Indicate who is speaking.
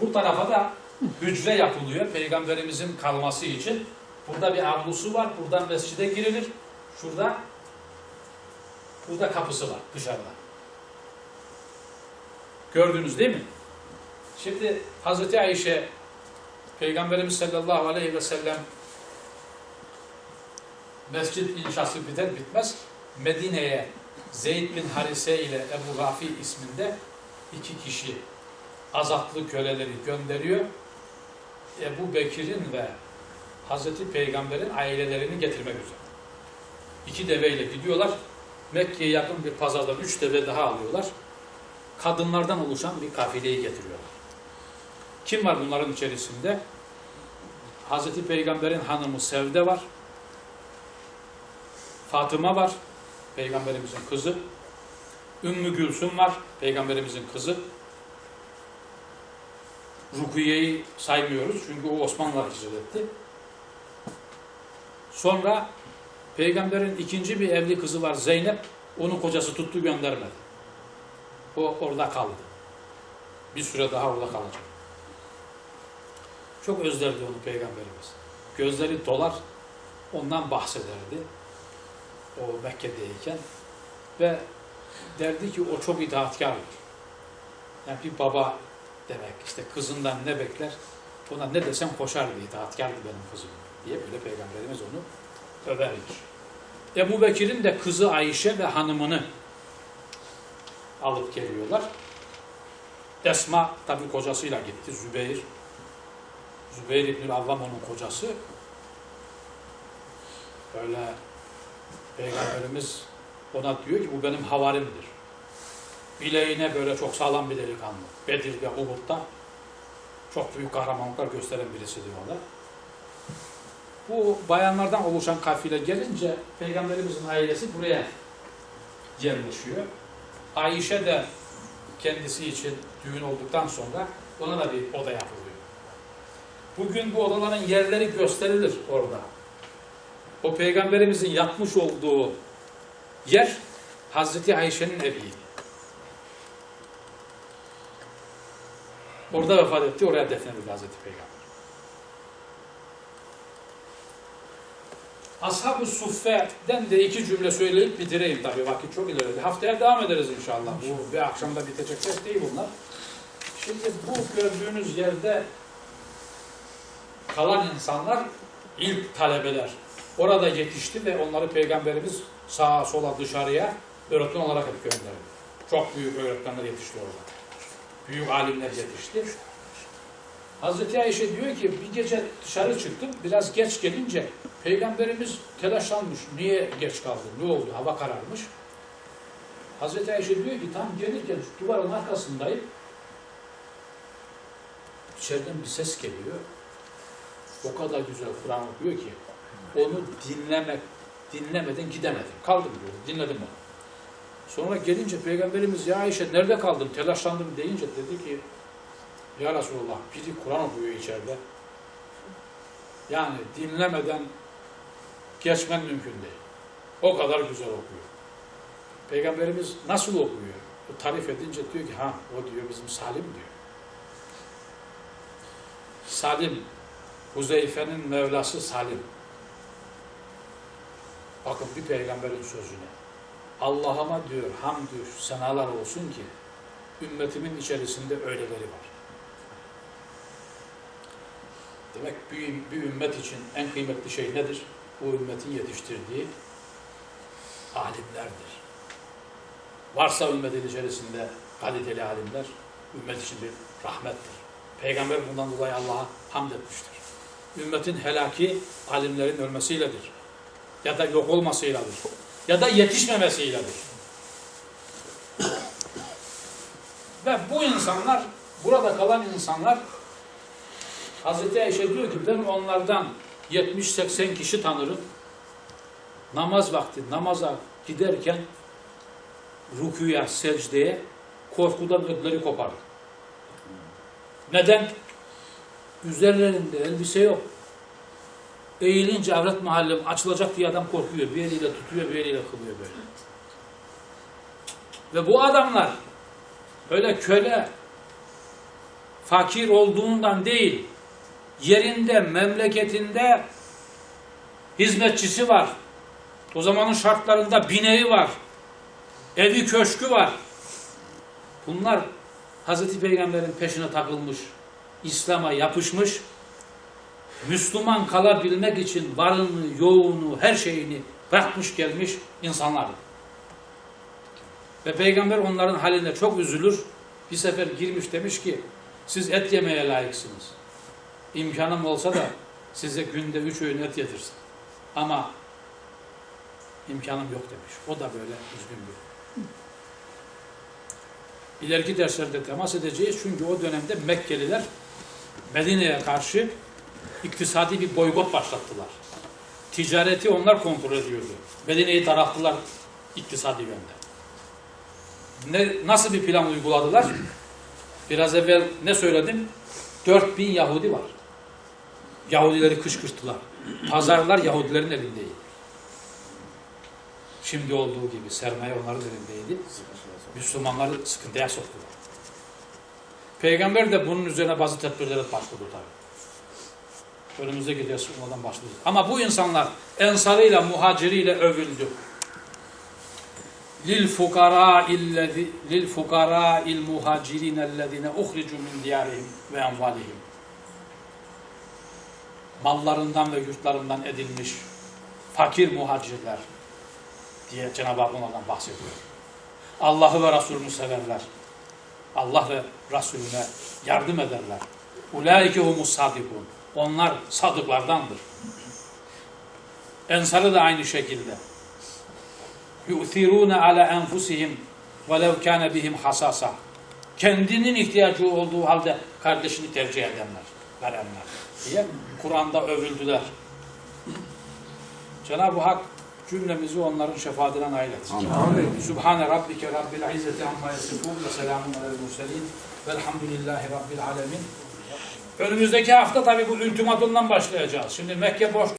Speaker 1: Bu tarafa da hücre yapılıyor peygamberimizin kalması için. Burada bir avlusu var. Buradan mescide girilir. Şurada burada kapısı var dışarıda. Gördünüz değil mi? Şimdi Hazreti Ayşe Peygamberimiz sallallahu aleyhi ve sellem mescid inşası biter bitmez Medine'ye Zeyd bin Harise ile Ebu Rafi isminde iki kişi azatlı köleleri gönderiyor. Ebu Bekir'in ve Hazreti Peygamber'in ailelerini getirmek üzere. İki deveyle gidiyorlar. Mekke'ye yakın bir pazardan üç deve daha alıyorlar. Kadınlardan oluşan bir kafileyi getiriyorlar. Kim var bunların içerisinde? Hazreti Peygamber'in hanımı Sevde var. Fatıma var. Peygamberimizin kızı. Ümmü Gülsüm var. Peygamberimizin kızı. Rukiye'yi saymıyoruz çünkü o Osmanlılar hicret etti. Sonra Peygamberin ikinci bir evli kızı var Zeynep. Onu kocası tuttu göndermedi. O orada kaldı. Bir süre daha orada kalacak. Çok özlerdi onu Peygamberimiz. Gözleri dolar, ondan bahsederdi. O Mekke'deyken. Ve derdi ki o çok itaatkardır. Yani bir baba demek. işte kızından ne bekler? Ona ne desem koşardı, itaatkardı benim kızım diye böyle Peygamberimiz onu övermiş. Ebu Bekir'in de kızı Ayşe ve hanımını alıp geliyorlar. Esma tabi kocasıyla gitti. Zübeyir. Zübeyir İbnül Avvam onun kocası. Böyle Peygamberimiz ona diyor ki bu benim havarimdir. Bileğine böyle çok sağlam bir delikanlı. Bedir ve Uhud'da çok büyük kahramanlıklar gösteren birisi diyorlar. Bu bayanlardan oluşan kafile gelince Peygamberimizin ailesi buraya yerleşiyor. Ayşe de kendisi için düğün olduktan sonra ona da bir oda yapılıyor. Bugün bu odaların yerleri gösterilir orada. O peygamberimizin yatmış olduğu yer Hazreti Ayşe'nin eviydi. Orada vefat etti, oraya defnedildi Hazreti Peygamber. Ashab-ı Suffe'den de iki cümle söyleyip bitireyim tabii vakit çok ilerledi. Haftaya devam ederiz inşallah. Bu bir akşamda bitecek ders değil bunlar. Şimdi bu gördüğünüz yerde kalan insanlar ilk talebeler. Orada yetişti ve onları Peygamberimiz sağa sola dışarıya öğretmen olarak hep gönderdi. Çok büyük öğretmenler yetişti orada. Büyük alimler yetişti. Hazreti Ayşe diyor ki bir gece dışarı çıktım. Biraz geç gelince Peygamberimiz telaşlanmış. Niye geç kaldın? Ne oldu? Hava kararmış. Hazreti Ayşe diyor ki tam gelirken duvarın arkasındayım. İçeriden bir ses geliyor. O kadar güzel Kur'an okuyor ki onu dinlemek dinlemeden gidemedim. Kaldım diyor. Dinledim onu. Sonra gelince Peygamberimiz ya Ayşe nerede kaldın? Telaşlandım deyince dedi ki ya Resulallah biri Kur'an okuyor içeride. Yani dinlemeden geçmen mümkün değil. O kadar güzel okuyor. Peygamberimiz nasıl okuyor? O tarif edince diyor ki ha o diyor bizim Salim diyor. Salim, Huzeyfe'nin Mevlası Salim. Bakın bir peygamberin sözüne. Allah'ıma diyor hamdü senalar olsun ki ümmetimin içerisinde öyleleri var. Demek bir, bir ümmet için en kıymetli şey nedir? Bu ümmetin yetiştirdiği alimlerdir. Varsa ümmetin içerisinde kaliteli alimler, ümmet için bir rahmettir. Peygamber bundan dolayı Allah'a hamd etmiştir. Ümmetin helaki alimlerin ölmesiyledir. Ya da yok olmasıyladır. Ya da yetişmemesiyledir. Ve bu insanlar, burada kalan insanlar Hazreti Ayşe diyor ki ben onlardan 70-80 kişi tanırım. Namaz vakti namaza giderken rüküya, secdeye korkudan ödleri kopardı. Neden? Üzerlerinde elbise yok. Eğilince avret mahallem açılacak diye adam korkuyor. Bir eliyle tutuyor, bir eliyle kılıyor böyle. Ve bu adamlar öyle köle fakir olduğundan değil, yerinde, memleketinde hizmetçisi var. O zamanın şartlarında bineği var. Evi köşkü var. Bunlar Hazreti Peygamber'in peşine takılmış, İslam'a yapışmış, Müslüman kalabilmek için varını, yoğunu, her şeyini bırakmış gelmiş insanlar. Ve Peygamber onların haline çok üzülür. Bir sefer girmiş demiş ki, siz et yemeye layıksınız. İmkanım olsa da size günde üç öğün et yedirsin. Ama imkanım yok demiş. O da böyle üzgün bir. İleriki derslerde temas edeceğiz. Çünkü o dönemde Mekkeliler Medine'ye karşı iktisadi bir boykot başlattılar. Ticareti onlar kontrol ediyordu. Medine'yi daralttılar iktisadi yönde. Ne, nasıl bir plan uyguladılar? Biraz evvel ne söyledim? 4000 Yahudi var. Yahudileri kışkırttılar. Pazarlar Yahudilerin elindeydi. Şimdi olduğu gibi sermaye onların elindeydi. Müslümanları sıkıntıya soktular. Peygamber de bunun üzerine bazı tedbirlere başvurdu tabi. Önümüzdeki ders onlardan başlayacağız. Ama bu insanlar ensarıyla, muhaciriyle övüldü. Lil fukara illezi lil fukara il muhacirin ellezine uhricu min diyarihim ve envalihim. Mallarından ve yurtlarından edilmiş fakir muhacirler diye Cenab-ı Hak onlardan bahsediyor. Allah'ı ve Resulünü severler. Allah ve Resulüne yardım ederler. Ulaike humus sadikun. Onlar sadıklardandır. Ensarı da aynı şekilde. Yu'thirûne ala enfusihim velev kâne bihim hasasa. Kendinin ihtiyacı olduğu halde kardeşini tercih edenler, verenler diye Kur'an'da övüldüler. Cenab-ı Hak cümlemizi onların şefaatine nail etsin.
Speaker 2: Amin.
Speaker 1: Sübhane Rabbike Rabbil İzzeti Amma Yasifun ve Selamun Aleyhi Murselin Velhamdülillahi Rabbil Alemin. Önümüzdeki hafta tabi bu ultimatumdan başlayacağız. Şimdi Mekke boş